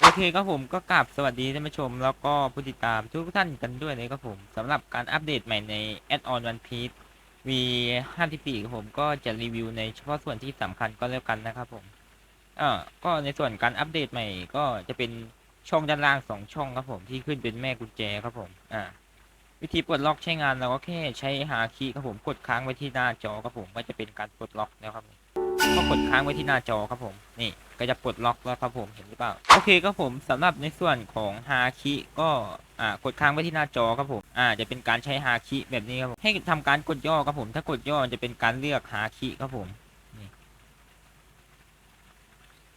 โอเคครับผมก็กราบสวัสดีท่านผู้ชม แล้วก็ผู้ติดตามทุกท่านกันด้วยนะครับผมสำหรับการอัปเดตใหม่ใน Add on One Piece V 54ครับผมก็จะรีวิวในเฉพาะส่วนที่สำคัญก็แล้วกันนะครับผมเอ่าก็ในส่วนการอัปเดตใหม่ก็จะเป็นช่องด้านล่างสองช่องครับผมที่ขึ้นเป็นแม่กุญแจครับผมอ่าวิธีปลดล็อกใช้งานเราก็แค่ใช้หาคีย์ครับผมกดค้างไว้ที่หน้าจอครับผมก็จะเป็นการปลดล็อกแล้วครับผมก็กดค้างไว้ที่หน้าจอครับผมนี่ ก็จะปลดล็อกแล้วครับผมเห็นหรือเปล่าโอเคครับผมสำหรับในส่วนของฮาคิก็อ่ากดค้างไว้ที่หน้าจอครับผมอ่าจะเป็นการใช้ฮาคิแบบนี้ครับผมให้ทำการกดย่อครับผมถ้ากดย่อจะเป็นการเลือกฮาคิครับผมนี่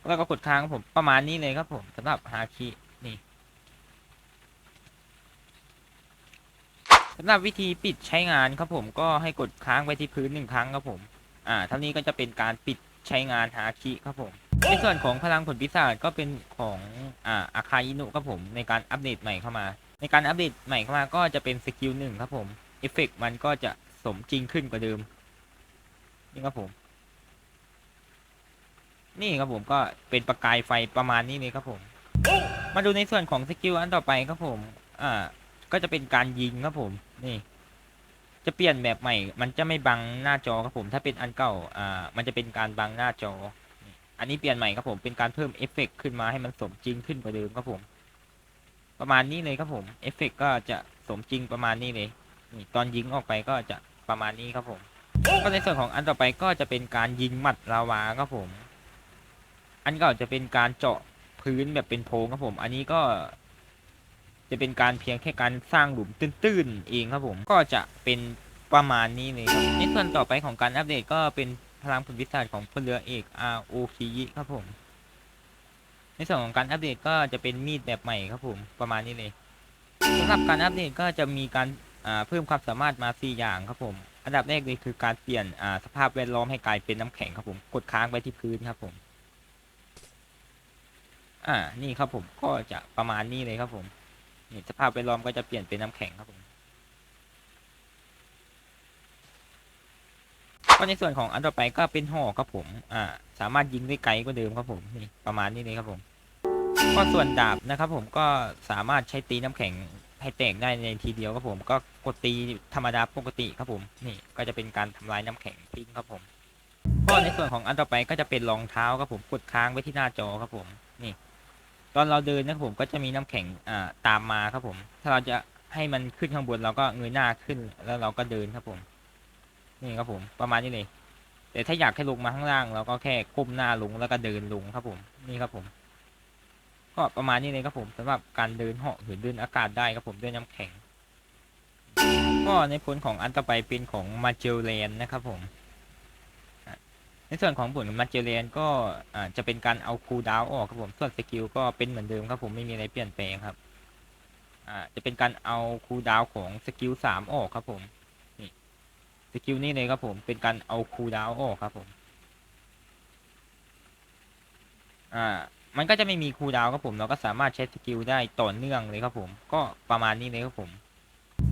แล้วก็กดค้างครับผมประมาณนี้เลยครับผมสำหรับฮาคินี่สำหรับวิธีปิดใช้งานครับผมก็ให้กดค้างไว้ที่พื้นหนึ่งครั้งครับผม อ่าเท่านี้ก็จะเป็นการปิดใช้งานฮาคิครับผม ในส่วนของพลังผลพิศาจก็เป็นของอ่าอาคาอินุครับผมในการอัปเดตใหม่เข้ามา ในการอัปเดตใหม่เข้ามาก็จะเป็นสกิลหนึ่งครับผมเอฟเฟกมันก็จะสมจริงขึ้นกว่าเดิมนี่ครับผม นี่ครับผมก็เป็นประกายไฟประมาณนี้เลยครับผม มาดูในส่วนของสกิลอันต่อไปครับผม อ่า ก็จะเป็นการยิงครับผม นี่ จะเปลี่ยนแบบใหม่ มันจะไม่บังหน้าจอครับผม ถ้าเป็นอันเก่า อ่า มันจะเป็นการบังหน้าจอ อันนี้เปลี่ยนใหม่ครับผมเป็นการเพิ่มเอฟเฟกต์ขึ้นมาให้มันสมจริงขึ้นกว่าเดิมครับผม ประมาณนี้เลยครับผมเอฟเฟกต์ก็จะสมจริงประมาณนี้เลยนี่ตอนยิงออกไปก็จะประมาณนี้ครับผม ก็ในส่วนของอันต่อไปก็จะเป็นการยิงหมัดลาวาครับผม อันก่าจะเป็นการเจาะพื้นแบบเป็นโพงครับผม อันนี้ก็จะเป็นการเพียงแค่การสร้างหลุมตื้นๆเองครับผม ก็จะเป็นประมาณนี้เลยครับในส่วนต่อไปของการอัปเดตก็เป็น ลังผลพิศาจของพลเรือเอก ROK ครับผม ในส่วนของการอัปเดตก็จะเป็นมีดแบบใหม่ครับผมประมาณนี้เลยสำหรับการอัปเดตก็จะมีการเพิ่มความสามารถมา 4 อย่างครับผม อันดับแรกเลยคือการเปลี่ยนสภาพแวดล้อมให้กลายเป็นน้ำแข็งครับผมกดค้างไว้ที่พื้นครับผม อ่านี่ครับผมก็จะประมาณนี้เลยครับผมนี่สภาพแวดล้อมก็จะเปลี่ยนเป็นน้ำแข็งครับผม ก็ในส่วนของอันต่อไปก็เป็นห่อครับผม อ่า สามารถยิงได้ไกลกว่าเดิมครับผมนี่ประมาณนี้เลยครับผม ก็ส่วนดาบนะครับผมก็สามารถใช้ตีน้ำแข็งให้แตกได้ในทีเดียวครับผม ก็กดตีธรรมดาปกติครับผม นี่ก็จะเป็นการทำลายน้ำแข็งทิ้งครับผม ก็ในส่วนของอันต่อไปก็จะเป็นรองเท้าครับผมกดค้างไว้ที่หน้าจอครับผม นี่ ตอนเราเดินนะครับผมก็จะมีน้ำแข็งอ่าตามมาครับผม ถ้าเราจะให้มันขึ้นข้างบนเราก็เงยหน้าขึ้นแล้วเราก็เดินครับผม นี่ครับผมประมาณนี้เลยแต่ถ้าอยากให้ลงมาข้างล่างเราก็แค่ก้มหน้าลงแล้วก็เดินลงครับผมนี่ครับผม ก็ประมาณนี้เลยครับผมสำหรับการเดินเหาะหรือเดินอากาศได้ครับผมด้วยน้ำแข็ง ก็ในผลของอันต่อไปเป็นของมาเจลแลนนะครับผมในส่วนของผลมาเจลแลนก็จะเป็นการเอาคูลดาวน์ออกครับผมส่วนสกิลก็เป็นเหมือนเดิมครับผมไม่มีอะไรเปลี่ยนแปลงครับจะเป็นการเอาคูลดาวน์ของสกิลสามออกครับผม สกิลนี้เลยครับผมเป็นการเอาคูลดาวออกครับผม อ่า มันก็จะไม่มีคูลดาวครับผม เราก็สามารถใช้สกิลได้ต่อเนื่องเลยครับผม ก็ประมาณนี้เลยครับผม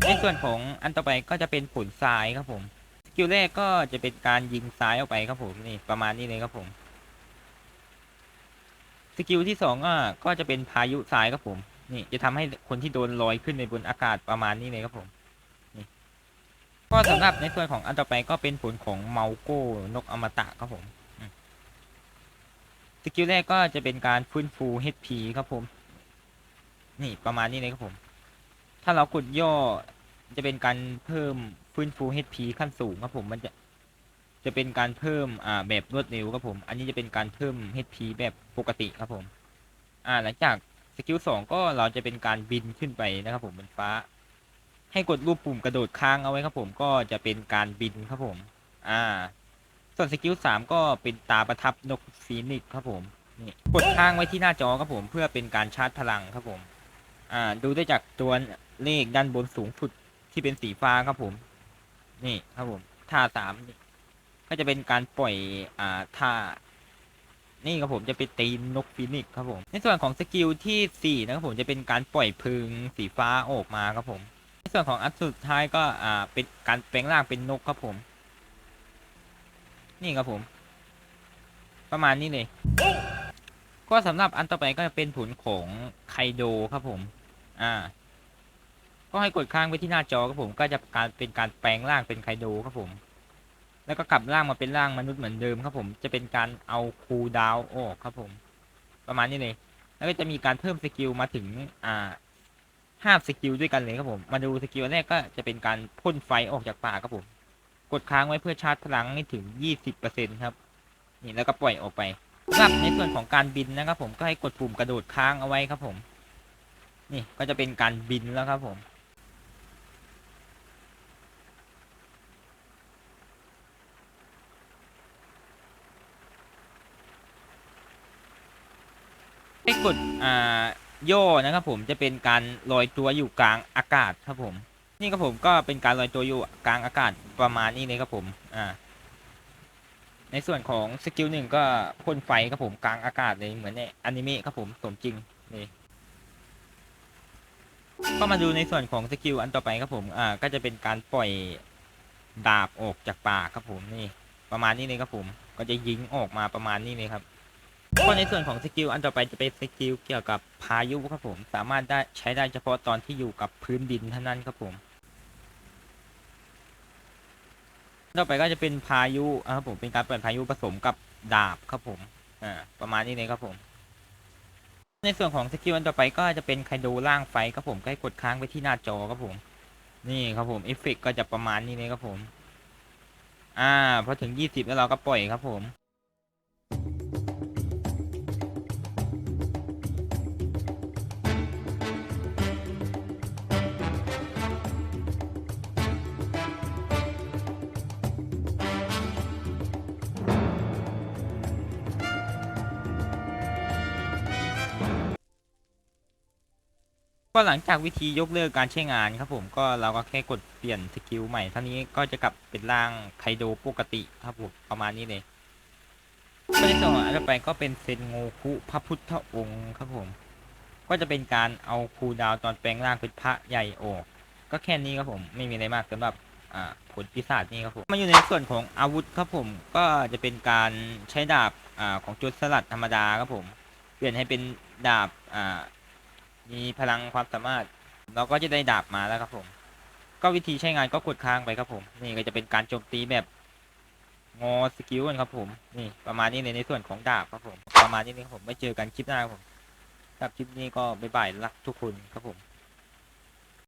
ในส่วนของอันต่อไปก็จะเป็นผลซ้ายครับผม สกิลแรกก็จะเป็นการยิงซ้ายออกไปครับผมนี่ประมาณนี้เลยครับผมสกิลที่สองก็ก็จะเป็นพายุซ้ายครับผม นี่จะทำให้คนที่โดนลอยขึ้นในบนอากาศประมาณนี้เลยครับผม ก็สำหรับในส่วนของอันต่อไปก็เป็นผลของเมาโก้นกอมตะครับผมสกิลแรกก็จะเป็นการฟื้นฟู HP ครับผม นี่ประมาณนี้เลยครับผม ถ้าเรากดย่อจะเป็นการเพิ่มฟื้นฟู HP ขั้นสูงครับผมมันจะจะเป็นการเพิ่มอ่าแบบรวดเร็วครับผม อันนี้จะเป็นการเพิ่ม HP แบบปกติครับผม อ่าหลังจากสกิลสองก็เราจะเป็นการบินขึ้นไปนะครับผมบนฟ้า ให้กดรูปปุ่มกระโดดค้างเอาไว้ครับผมก็จะเป็นการบินครับผม อ่า ส่วนสกิลสามก็เป็นตาประทับนกฟีนิกซ์ครับผมนี่กดค้างไว้ที่หน้าจอครับผม เพื่อเป็นการชาร์จพลังครับผม อ่า ดูได้จากตัวเลขด้านบนสูงสุดที่เป็นสีฟ้าครับผม นี่ครับผมท่าสามก็จะเป็นการปล่อย อ่าท่านี่ครับผมจะไปตีนกฟีนิกซ์ครับผม ในส่วนของสกิลที่สี่นะครับผมจะเป็นการปล่อยพลิงสีฟ้าออกมาครับผม ส่วนของอันสุดท้ายก็อ่าเป็นการแปลงร่างเป็นนกครับผม นี่ครับผม ประมาณนี้เลย ก็สำหรับอันต่อไปก็จะเป็นผลของไคโดครับผม อ่า ก็ให้กดค้างไว้ที่หน้าจอครับผมก็จะการเป็นการแปลงร่างเป็นไคโดครับผม แล้วก็กลับร่างมาเป็นร่างมนุษย์เหมือนเดิมครับผม จะเป็นการเอาคูดาวน์ออกครับผม ประมาณนี้เลย แล้วก็จะมีการเพิ่มสกิลมาถึงอ่า ห้าสกิลด้วยกันเลยครับผม มาดูสกิลแรกก็จะเป็นการพ่นไฟออกจากปากครับผม กดค้างไว้เพื่อชาร์จพลังให้ถึงยี่สิบเปอร์เซ็นครับ นี่แล้วก็ปล่อยออกไปสำหรับในส่วนของการบินนะครับผมก็ให้กดปุ่มกระโดดค้างเอาไว้ครับผม นี่ก็จะเป็นการบินแล้วครับผมให้กดอ่า ย่อนะครับผมจะเป็นการลอยตัวอยู่กลางอากาศครับผม นี่ครับผมก็เป็นการลอยตัวอยู่กลางอากาศประมาณนี้เลยครับผมอ่าในส่วนของสกิลหนึ่งก็พ่นไฟครับผมกลางอากาศเลยเหมือนในอนิเมะครับผมสมจริงนี่ก็มาดูในส่วนของสกิลอันต่อไปครับผมอ่าก็จะเป็นการปล่อยดาบออกจากปากครับผมนี่ประมาณนี้เลยครับผม ก็จะยิงออกมาประมาณนี้เลยครับ ก็ในส่วนของสกิลอันต่อไปจะเป็นสกิลเกี่ยวกับพายุครับผม สามารถได้ใช้ได้เฉพาะตอนที่อยู่กับพื้นดินเท่านั้นครับผมต่อไปก็จะเป็นพายุครับผมเป็นการเปิดพายุผสมกับดาบครับผมอ่าประมาณนี้เลยครับผม ในส่วนของสกิลอันต่อไปก็จะเป็นไคโดล่างไฟครับผมก็ให้กดค้างไปที่หน้าจอครับผม นี่ครับผมเอฟเฟกต์ก็จะประมาณนี้เลยครับผม อ่าพอถึงยี่สิบแล้วเราก็ปล่อยครับผม ก็หลังจากวิธียกเลิกการใช้งานครับผมก็เราก็แค่กดเปลี่ยนสกิลใหม่เท่านี้ก็จะกลับเป็นร่างไคโดปกติครับผมประมาณนี้เลยก็ในส่วนของอันต่อไปก็เป็นเซนโงคุพระพุทธองค์ครับผม ก็จะเป็นการเอาคูดาวตอนแปลงร่างเป็นพระใหญ่ออก ก็แค่นี้ครับผมไม่มีอะไรมากสำหรับผลปีศาจนี่ครับผมมาอยู่ในส่วนของอาวุธครับผมก็จะเป็นการใช้ดาบอาของจุดสลัดธรรมดาครับผม เปลี่ยนให้เป็นดาบอ่า มีพลังความสามารถ เราก็จะได้ดาบมาแล้วครับผม ก็วิธีใช้งานก็กดค้างไปครับผม นี่ก็จะเป็นการโจมตีแบบงอสกิลกันครับผม นี่ประมาณนี้เลยในส่วนของดาบครับผม ประมาณนี้เลยครับผมไม่เจอกันคลิปหน้าครับผมสำหรับคลิปนี้ก็บ๊ายบายละทุกคนครับผม